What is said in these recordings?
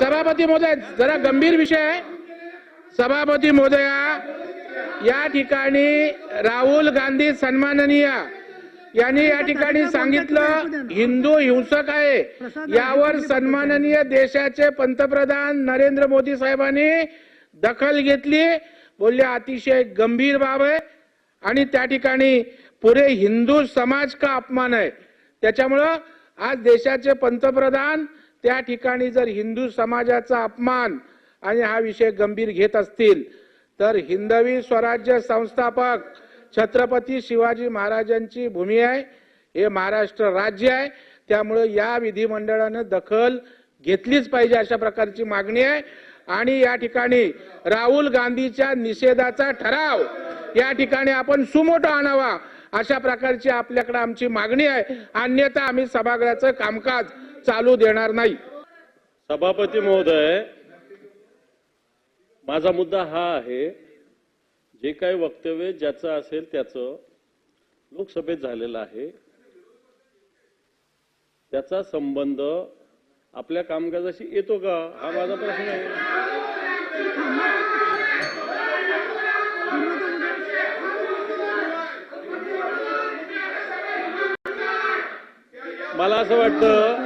सभापती महोदय जरा गंभीर विषय आहे. सभापती महोदया या ठिकाणी राहुल गांधी सन्माननीय. यांनी या ठिकाणी सांगितलं हिंदू हिंसक आहे. यावर सन्माननीय देशाचे पंतप्रधान नरेंद्र मोदी साहेबांनी दखल घेतली. बोलले अतिशय गंभीर बाब आहे. आणि त्या ठिकाणी पुरे हिंदू समाज का अपमान आहे? त्याच्यामुळं आज देशाचे पंतप्रधान त्या ठिकाणी जर हिंदू समाजाचा अपमान आणि हा विषय गंभीर घेत असतील तर हिंदवी स्वराज्य संस्थापक छत्रपती शिवाजी महाराजांची भूमी आहे हे महाराष्ट्र राज्य आहे. त्यामुळे या विधिमंडळानं दखल घेतलीच पाहिजे अशा प्रकारची मागणी आहे. आणि या ठिकाणी राहुल गांधीच्या निषेधाचा ठराव या ठिकाणी आपण सुमोटो आणावा अशा प्रकारची आपल्याकडे आमची मागणी आहे. अन्यथा आम्ही सभागृहाचं कामकाज चालू देणार नाही. सभापती महोदय माझा मुद्दा हा आहे जे काही वक्तव्य ज्याचं असेल त्याचं लोकसभेत झालेलं आहे त्याचा संबंध आपल्या कामकाजाशी येतो का? हा माझा प्रश्न आहे. मला असं वाटतं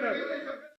வேண்டும்